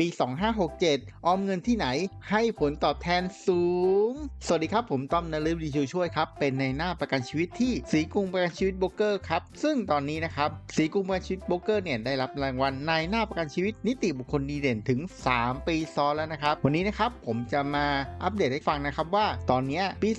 ปี 2567 ออมเงินที่ไหนให้ผลตอบแทนสูง สวัสดีครับ ผมต้อมนฤบดีชูช่วยครับ เป็นในหน้าประกันชีวิตที่สีกรุงประกันชีวิตโบรกเกอร์ครับ ซึ่งตอนนี้นะครับสีกรุงประกันชีวิตโบรกเกอร์เนี่ยได้รับรางวัลในหน้าประกันชีวิตนิติบุคคลดีเด่นถึง 3 ปีซ้อนแล้วนะครับ วันนี้นะครับผมจะมาอัปเดตให้ฟังนะครับว่าตอนนี้ปี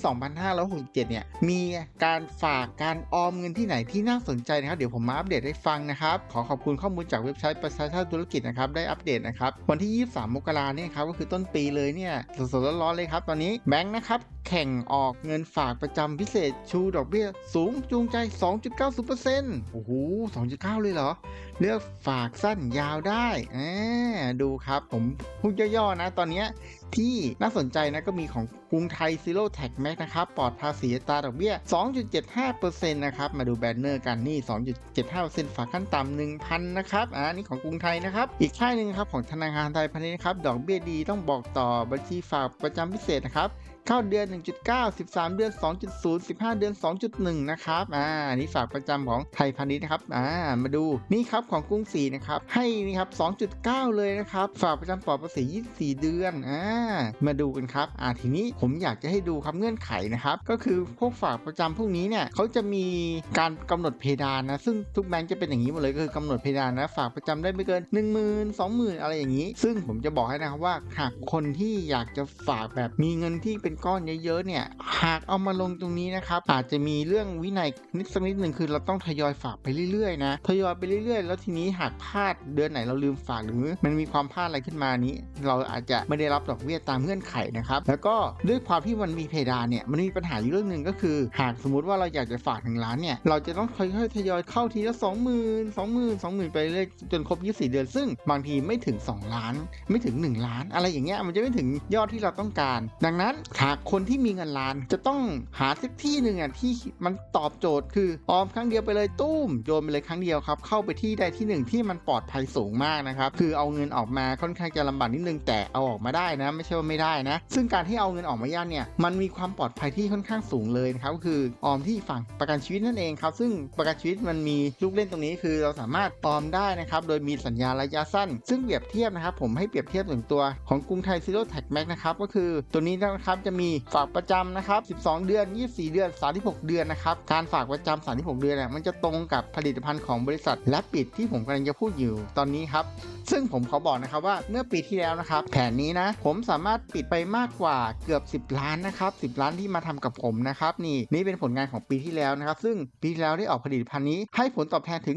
2567 เนี่ยมีการฝากการออมเงินที่ไหนที่น่าสนใจนะครับ เดี๋ยวผมมาอัปเดตให้ฟังนะครับ ขอขอบคุณข้อมูลจากเว็บไซต์ประชาชาติธุรกิจนะครับ ได้อัปเดตนะครับวันที่ 23 มกราเนี่ยครับก็คือต้นปีเลยเนี่ยสดๆร้อนๆเลยครับตอนนี้แบงค์นะครับแข่งออกเงินฝากประจำพิเศษชูดอกเบี้ยสูงจูงใจ 2.90%โอ้โห 2.9 เลยเหรอ เลือกฝากสั้นยาวได้อ่าดูครับผมพูดย่อๆนะ ตอนนี้ที่น่าสนใจนะก็มีของกรุงไทย Zero Tax Max นะครับ ปลอดภาษีตราดอกเบี้ย 2.75%นะครับ มาดูแบนเนอร์กันนี่ 2.75%ฝากขั้นต่ำ1,000 นะครับ อ่านี่ของกรุงไทยนะครับ อีกค่ายหนึ่งครับของธนาคารไทยพาณิชย์ครับ ดอกเบี้ยดีต้องบอกต่อบัญชีฝากประจำพิเศษนะครับเข้าเดือน 1.9 13 เดือน 2.0 15 เดือน 2.1 นะครับอ่านี่ฝากประจำของไทยพาณิชย์นะครับอ่ามาดูนี่ครับของกรุงศรีนะครับให้นี่ครับ 2.9 เลยนะครับฝากประจำปลอดภาษี 24 เดือนอ่ามาดูกันครับอ่าทีนี้ผมอยากจะให้ดูครับเงื่อนไขนะครับก็คือพวกฝากประจำพวกนี้เนี่ยเขาจะมีการกำหนดเพดานนะซึ่งทุกแบงก์จะเป็นอย่างนี้หมดเลยก็คือกำหนดเพดานนะฝากประจำได้ไม่เกิน 1 0,000 20,000 อะไรอย่างนี้ ซึ่งผมจะบอกให้นะครับว่าหากคนที่อยากจะฝากแบบมีเงินที่เป็นก้อนเยอะๆเนี่ย หากเอามาลงตรงนี้นะครับ อาจจะมีเรื่องวินัยนิดสักนิดหนึ่งคือเราต้องทยอยฝากไปเรื่อยๆนะ ทยอยไปเรื่อยๆ แล้วทีนี้หากพลาดเดือนไหนเราลืมฝากหรือมันมีความพลาดอะไรขึ้นมานี้ เราอาจจะไม่ได้รับดอกเบี้ยตามเงื่อนไขนะครับ แล้วก็ด้วยความที่มันมีเพดานเนี่ยมันมีปัญหาอยู่เรื่องหนึ่งก็คือ หากสมมติว่าเราอยากจะฝากหนึ่งล้านเนี่ยเราจะต้องค่อยๆทยอยเข้าทีละสองหมื่นสองหมื่นสองหมื่นไปเรื่อยจนครบ24เดือน ซึ่งบางทีไม่ถึง 2 ล้าน ไม่ถึง 1 ล้าน อะไรอย่างเงี้ยมันจะไม่ถึงยอดที่เราต้องการ ดังนั้นหากคนที่มีเงินล้านจะต้องหาสักที่หนึ่งอะที่มันตอบโจทย์คือออมครั้งเดียวไปเลยตุ้มโยนไปเลยครั้งเดียวครับเข้าไปที่ใดที่หนึ่งที่มันปลอดภัยสูงมากนะครับคือเอาเงินออกมาค่อนข้างจะลำบากนิดนึงแต่เอาออกมาได้นะ ไม่ใช่ว่าไม่ได้นะ ซึ่งการที่เอาเงินออกมายากเนี่ยมันมีความปลอดภัยที่ค่อนข้างสูงเลยนะครับก็คือออมที่ฝั่งประกันชีวิตนั่นเองครับซึ่งประกันชีวิตมันมีลูกเล่นตรงนี้คือเราสามารถออมได้นะครับโดยมีสัญญาระยะสั้น ซึ่งเปรียบเทียบนะครับผมให้เปรียบเทียบถึงตัวของกรุงไทยซีโร่แท็กแม็กนะครับก็คือตัวนี้นะครับจะมีฝากประจำนะครับ 12 เดือน 24 เดือน 36 เดือนนะครับ การฝากประจำ36 เดือนเนี่ยมันจะตรงกับผลิตภัณฑ์ของบริษัท และปิดที่ผมกำลังจะพูดอยู่ตอนนี้ครับ ซึ่งผมขอบอกนะครับว่าเมื่อปีที่แล้วนะครับ แผนนี้นะ ผมสามารถปิดไปมากกว่าเกือบ 10 ล้านนะครับ 10 ล้านที่มาทำกับผมนะครับนี่นี่เป็นผลงานของปีที่แล้วนะครับ ซึ่งปีที่แล้วได้ออกผลิตภัณฑ์นี้ ให้ผลตอบแทนถึง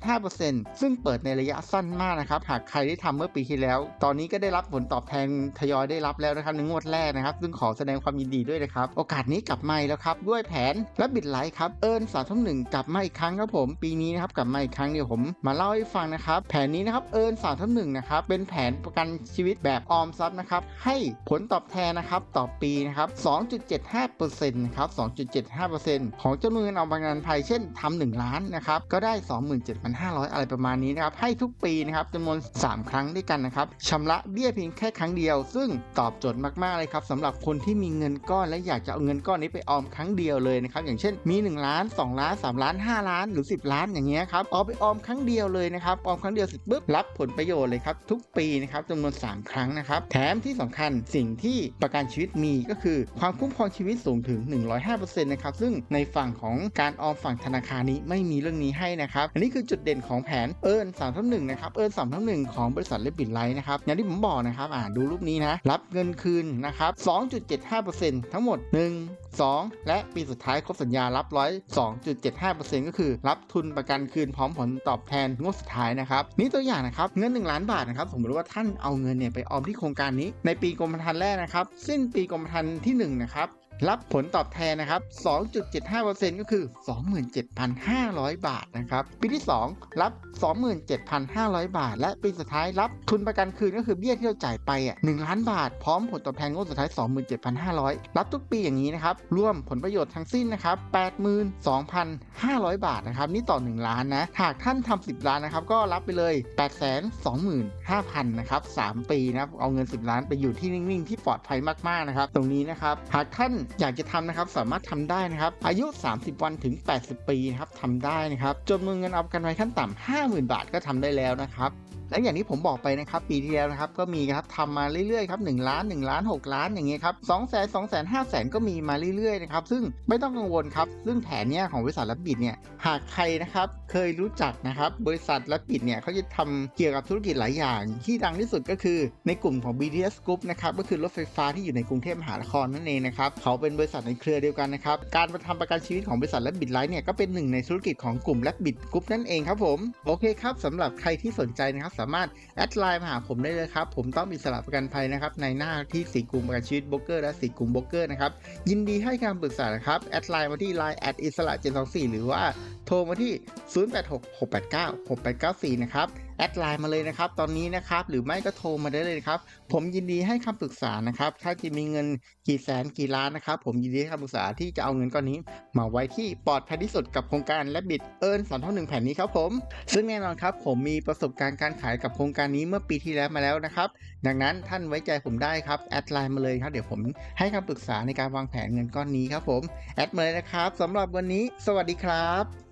2.75%ซึ่งเปิดในระยะสั้นมากนะครับหากใครได้ทำเมื่อปีที่แล้ว ตอนนี้ก็ได้รับผลตอบแทนทยอยได้รับแล้วนะครับในงวดแรกนะครับซึ่งขอแสดงความยินดีด้วยนะครับ โอกาสนี้กลับมาแล้วครับด้วยแผนและบิดไลท์ครับเอิญสามทุ่มหนึ่งกลับมาอีกครั้งครับผม ปีนี้นะครับกลับมาอีกครั้งเดี๋ยวผมมาเล่าให้ฟังนะครับ แผนนี้นะครับเอิญสามทุ่มหนึ่งนะครับเป็นแผนประกันชีวิตแบบออมทรัพย์นะครับให้ผลตอบแทนนะครับต่อปีนะครับ 2.75%นะครับ2.75%ของจำนวนเงินเอาประกันภัยเช่นทำ1ล้านนะครับก็ได้ 27,500 อะไรประมาณนี้นะครับให้ทุกปีนะครับจำนวน 3 ครั้งด้วยกันนะครับชำระเบี้ยเพียงแค่ครั้งเดียว ซึ่งตอบโจทย์มากๆเลยครับสำหรับคนที่มีเงินก้อนและอยากจะเอาเงินก้อนนี้ไปออมครั้งเดียวเลยนะครับอย่างเช่นมี 1 ล้าน 2 ล้าน 3 ล้าน 5 ล้านหรือ 10 ล้านอย่างเงี้ยครับเอาไปออมครั้งเดียวเลยนะครับออมครั้งเดียวเสร็จปุ๊บรับผลประโยชน์เลยครับทุกปีนะครับจำนวน 3 ครั้งนะครับแถมที่สำคัญสิ่งที่ประกันชีวิตมีก็คือความคุ้มครองชีวิตสูงถึง 105%นะครับซึ่งในฝั่งของการออมฝั่งธนาคารนี้ไม่มีเรื่องนี้ให้นะครับอันนี้คือจุดเด่นของแผนเอิญ3ทั้งหนึ่งนะครับเอิญ3ทั้งหนึ่งของบริษัทเลบิดไลท์นะครับอย่างที่ผมบอกนะครับอ่าดูรูปนี้นะรับเงินคืนนะครับ2.75%ทั้งหมด 1 2 และปีสุดท้ายครบสัญญารับร้อย 2.75%ก็คือ รับทุนประกันคืนพร้อมผลตอบแทนงวดสุดท้ายนะครับ นี่ตัวอย่างนะครับ เงิน 1 ล้านบาทนะครับ สมมติว่าท่านเอาเงินเนี่ยไปออมที่โครงการนี้ ในปีกรมธรรม์แรกนะครับ สิ้นปีกรมธรรม์ที่1นะครับ รับผลตอบแทนนะครับ 2.75%ก็คือ 27,500 บาทนะครับ ปีที่ 2 รับ 27,500 บาท และปีสุดท้ายรับทุนประกันคืนก็คือเบี้ยที่เราจ่ายไปอะ1ล้านบาท พร้อมผลตอบแทนงวดสุดท้าย 27,500 รับทุกปีอย่างนี้นะครับ รวมผลประโยชน์ทั้งสิ้นนะครับ 82,500 บาทนะครับ นี่ต่อ 1 ล้านนะ หากท่านทำ10 ล้านนะครับ ก็รับไปเลย 825,000นะครับ 3 ปีนะครับเอาเงิน 10 ล้านไปอยู่ที่นิ่งๆ ที่ปลอดภัยมากๆ นะครับ ตรงนี้นะครับ หากท่านอยากจะทำนะครับสามารถทำได้นะครับ อายุ 30 วันถึง 80 ปีนะครับทำได้นะครับจำนวนเงินเอาประกันไว้ขั้นต่ำ50,000 บาทก็ทำได้แล้วนะครับและอย่างที่ผมบอกไปนะครับปีที่แล้วนะครับก็มีครับทำมาเรื่อยๆครับ1ล้าน1ล้าน6 ล้านอย่างเงี้ยครับ2แสน2แสน5แสนก็มีมาเรื่อยๆนะครับซึ่งไม่ต้องกังวลครับซึ่งแผนเนี้ยของบริษัทรับบิดเนี่ยหากใครนะครับเคยรู้จักนะครับบริษัทรับบิดเนี่ยเขาจะทำเกี่ยวกับธุรกิจหลายอย่าง ที่ดังที่สุดก็คือในกลุ่มของ BTS Group นะครับก็คือรถไฟฟ้าที่อยู่ในกรุงเทพมหานครนั่นเองนะครับเขาเป็นบริษัทในเครือเดียวกันนะครับการมาทำประกันชีวิตของบริษัทและบิดไลท์เนี่ยก็เป็นหนึ่งในธุรกิจของกลุ่มและบิดกรุ๊ปนั่นเองครับผมโอเคครับสำหรับใครที่สนใจนะครับสามารถแอดไลน์มาหาผมได้เลยครับ ผมต้องมีสลับประกันภัยนะครับในหน้าที่สีกลุ่มประกันชีวิตโบรกเกอร์และสีกลุ่มโบรกเกอร์นะครับยินดีให้คำปรึกษานะครับแอดไลน์มาที่ไลน์แอดอิสระ724หรือว่าโทรมาที่ 0866896894 นะครับ แอดไลน์มาเลยนะครับ ตอนนี้นะครับ หรือไม่ก็โทรมาได้เลยครับ ผมยินดีให้คำปรึกษานะครับ ถ้าจะมีเงินกี่แสนกี่ล้านนะครับ ผมยินดีให้คำปรึกษาที่จะเอาเงินก้อนนี้ มาไว้ที่ปลอดภัยที่สุดกับโครงการและบิดเอิร์นสอนเท่าหนึ่งแผ่นนี้ครับผม ซึ่งแน่นอนครับ ผมมีประสบการณ์การขายกับโครงการนี้เมื่อปีที่แล้วมาแล้วนะครับ ดังนั้นท่านไว้ใจผมได้ครับ แอดไลน์มาเลยครับ เดี๋ยวผมให้คำปรึกษาในการวางแผนเงินก้อนนี้ครับผม แอดมาเลยนะครับสำหรับวันนี้ สวัสดีครับ